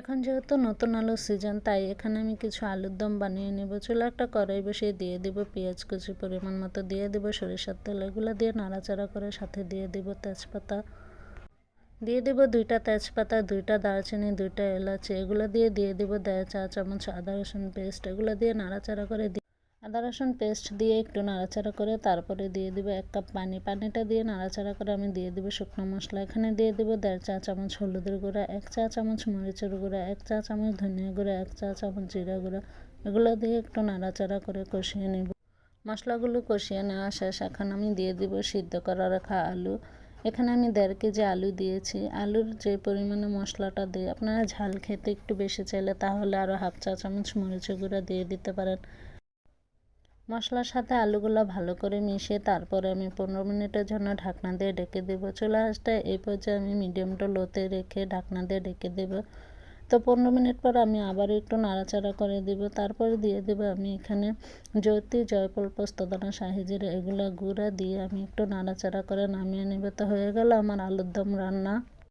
এখন যেহেতু নতুন আলুর সিজন তাই এখানে আমি কিছু আলুর দম বানিয়ে নেব। চুলা একটা কড়াই বসিয়ে দিয়ে দেবো, পেঁয়াজ কুচি পরিমাণ মতো দিয়ে দেবো, সরিষার তেল এগুলো দিয়ে নাড়াচাড়া করে সাথে দিয়ে দেবো তেজপাতা। দিয়ে দেবো দুইটা তেজপাতা, দুইটা দারচিনি, দুইটা এলাচি, এগুলো দিয়ে দিয়ে দেবো দেড় চা চামচ আদা রসুন পেস্ট এগুলো দিয়ে নাড়াচাড়া করে আদা, রসুন পেস্ট দিয়ে একটু নাড়াচাড়া করে তারপরে দিয়ে দিব এক কাপ পানি। পানিটা দিয়ে নাড়াচাড়া করে আমি দিয়ে দিব শুকনো মশলা। এখানে দিয়ে দিব দেড় চা চামচ হলুদের গুঁড়া, এক চা চামচ মরিচের গুঁড়া, এক চা চামচ ধনিয়া গুঁড়া, এক চা চামচ জিরা গুঁড়া। এগুলো দিয়ে একটু নাড়াচাড়া করে কষিয়ে নেব। মশলাগুলো কষিয়ে নেওয়া শেষ। এখন আমি দিয়ে দিব সিদ্ধ করা রাখা আলু। এখানে আমি দেড় কেজি আলু দিয়েছি। আলুর যে পরিমাণে মশলাটা দিই, আপনারা ঝাল খেতে একটু বেশি চাইলে তাহলে আরও হাফ চা চামচ মরিচের গুঁড়া দিয়ে দিতে পারেন। মশলার সাথে আলুগুলো ভালো করে মিশিয়ে তারপরে আমি পনেরো মিনিটের জন্য ঢাকনা দিয়ে ডেকে দেব। চুলা আঁচটা এই পর্যায়ে আমি মিডিয়াম টু লোতে রেখে ঢাকনা দিয়ে ডেকে দেব। তো পনেরো মিনিট পর আমি আবার একটু নাড়াচাড়া করে দেব। তারপরে দিয়ে দেব আমি এখানে জ্যোতি জয়ফল পোস্তদানা শাহিজিরা এগুলো গুঁড়া দিয়ে আমি একটু নাড়াচাড়া করে নামিয়ে নেব। তো হয়ে গেল আমার আলুর দম রান্না।